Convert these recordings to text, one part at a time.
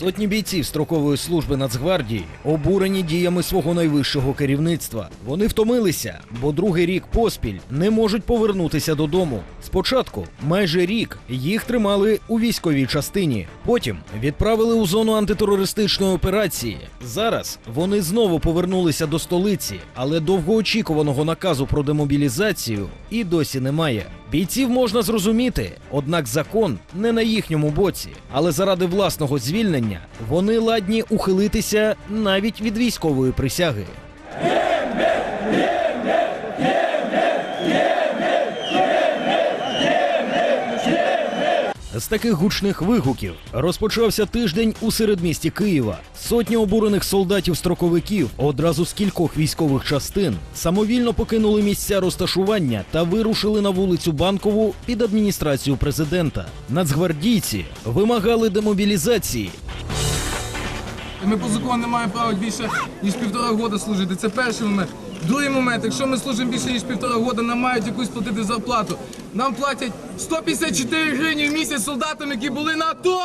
Сотні бійців строкової служби Нацгвардії обурені діями свого найвищого керівництва. Вони втомилися, бо другий рік поспіль не можуть повернутися додому. Спочатку майже рік їх тримали у військовій частині. Потім відправили у зону антитерористичної операції. Зараз вони знову повернулися до столиці, але довгоочікуваного наказу про демобілізацію і досі немає. Бійців можна зрозуміти, однак закон не на їхньому боці. Але заради власного звільнення вони ладні ухилитися навіть від військової присяги. З таких гучних вигуків розпочався тиждень у середмісті Києва. Сотні обурених солдатів-строковиків одразу з кількох військових частин самовільно покинули місця розташування та вирушили на вулицю Банкову під адміністрацію президента. Нацгвардійці вимагали демобілізації, Ми по закону не маємо права більше ніж півтора года служити. Це перший момент. Другий момент, якщо ми служимо більше ніж півтора года, нам мають якусь платити зарплату. Нам платять 154 гривні в місяць солдатам, які були на АТО!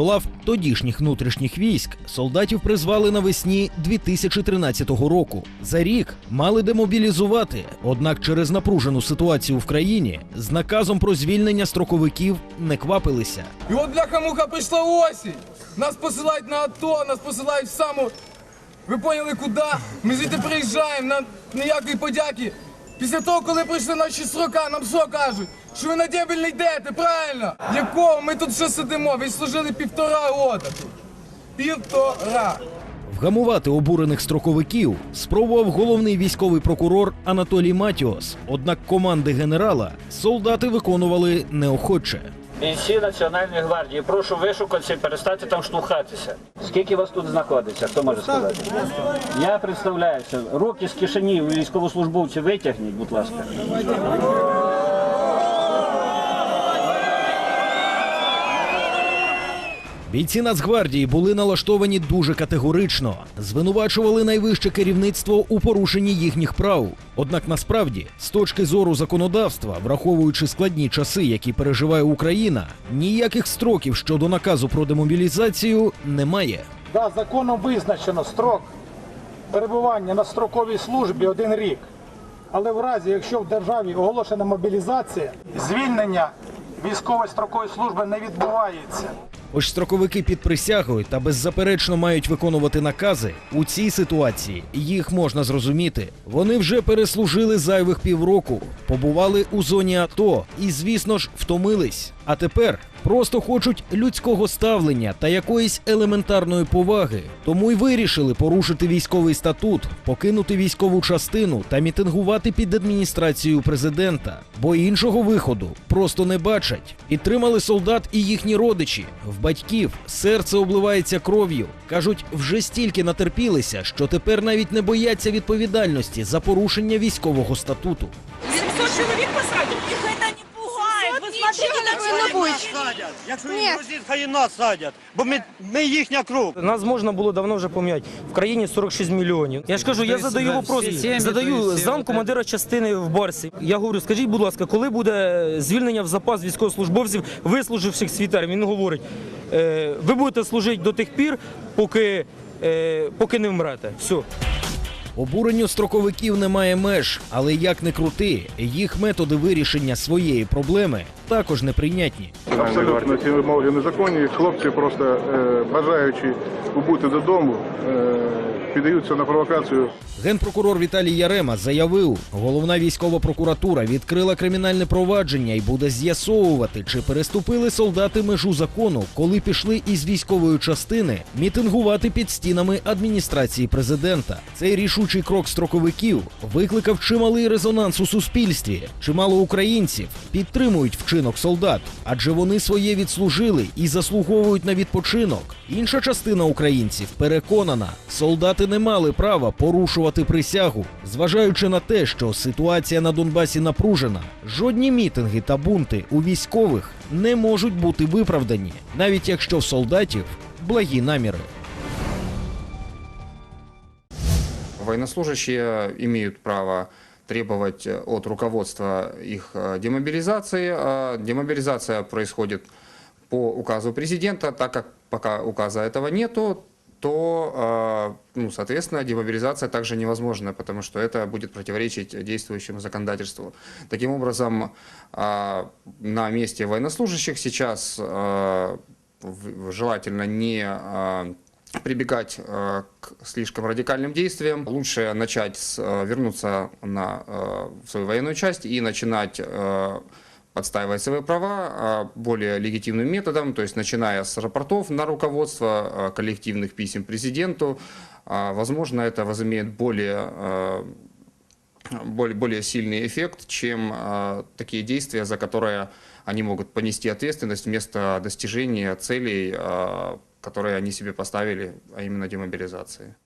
До лав тодішніх внутрішніх військ солдатів призвали навесні 2013 року. За рік мали демобілізувати, однак через напружену ситуацію в країні з наказом про звільнення строковиків не квапилися. І от бляха-муха прийшла осінь. Нас посилають на АТО, нас посилають в саму. Ви поняли куди? Ми звідти приїжджаємо на ніякої подяки. Після того, коли прийшли наші срока, нам що кажуть? Що ви на дембель не йдете, правильно? Якого? Ми тут ще сидимо. Ви служили півтора року. Півтора. Вгамувати обурених строковиків спробував головний військовий прокурор Анатолій Матіос. Однак команди генерала солдати виконували неохоче. Бійці Національної гвардії, прошу вишукатися і перестати там штовхатися. Скільки вас тут знаходиться? Хто може сказати? Я представляюся. Руки з кишені військовослужбовці витягніть, будь ласка. Бійці Нацгвардії були налаштовані дуже категорично, звинувачували найвище керівництво у порушенні їхніх прав. Однак насправді, з точки зору законодавства, враховуючи складні часи, які переживає Україна, ніяких строків щодо наказу про демобілізацію немає. Да, законом визначено строк перебування на строковій службі один рік. Але в разі, якщо в державі оголошена мобілізація, звільнення військової строкової служби не відбувається. Хоч строковики під присягою та беззаперечно мають виконувати накази, у цій ситуації їх можна зрозуміти. Вони вже переслужили зайвих півроку, побували у зоні АТО і, звісно ж, втомились. А тепер просто хочуть людського ставлення та якоїсь елементарної поваги. Тому й вирішили порушити військовий статут, покинути військову частину та мітингувати під адміністрацією президента. Бо іншого виходу просто не бачать. Підтримали солдат і їхні родичі. В батьків серце обливається кров'ю. Кажуть, вже стільки натерпілися, що тепер навіть не бояться відповідальності за порушення військового статуту. 700 человек посадят? Их это не пугает. На человека. садять. Якщо він грузин, хай і нас садять, бо ми, ми їхня кров. Нас можна було давно вже поміняти. В країні 46 мільйонів. Я ж кажу, я задаю вопрос, задаю замкомандира частини в Барсі. Я говорю, скажіть, будь ласка, коли буде звільнення в запас військовослужбовців, вислуживших свій термін? Він говорить, «Е, ви будете служити до тих пір, поки, е, поки не вмрете. Все. Обуренню строковиків немає меж, але як не крути, їх методи вирішення своєї проблеми також неприйнятні. Абсолютно ці вимоги незаконні. Хлопці просто е, бажаючи побути додому, е, піддаються на провокацію. Генпрокурор Віталій Ярема заявив, головна військова прокуратура відкрила кримінальне провадження і буде з'ясовувати, чи переступили солдати межу закону, коли пішли із військової частини мітингувати під стінами адміністрації президента. Цей рішучий крок строковиків викликав чималий резонанс у суспільстві. Чимало українців підтримують вчинок солдат, адже вони своє відслужили і заслуговують на відпочинок. Інша частина українців переконана, солдати не мали права порушувати присягу, зважаючи на те, що ситуація на Донбасі напружена. Жодні мітинги та бунти у військових не можуть бути виправдані, навіть якщо в солдатів благі наміри. Военнослужащие имеют право требовать от руководства их э, демобилизации. А Демобилизация происходит по указу президента, так как пока указа этого нету, то, э, ну, соответственно, демобилизация также невозможна, потому что это будет противоречить действующему законодательству. Таким образом, э, на месте военнослужащих сейчас в- желательно не прибегать к слишком радикальным действиям. Лучше начать с, вернуться на, в свою военную часть и начинать отстаивать свои права э, более легитимным методом, то есть начиная с рапортов на руководство, э, коллективных писем президенту. А, Возможно, это возымеет более более, более сильный эффект, чем такие действия, за которые они могут понести ответственность вместо достижения целей, которые они себе поставили, а именно демобилизации.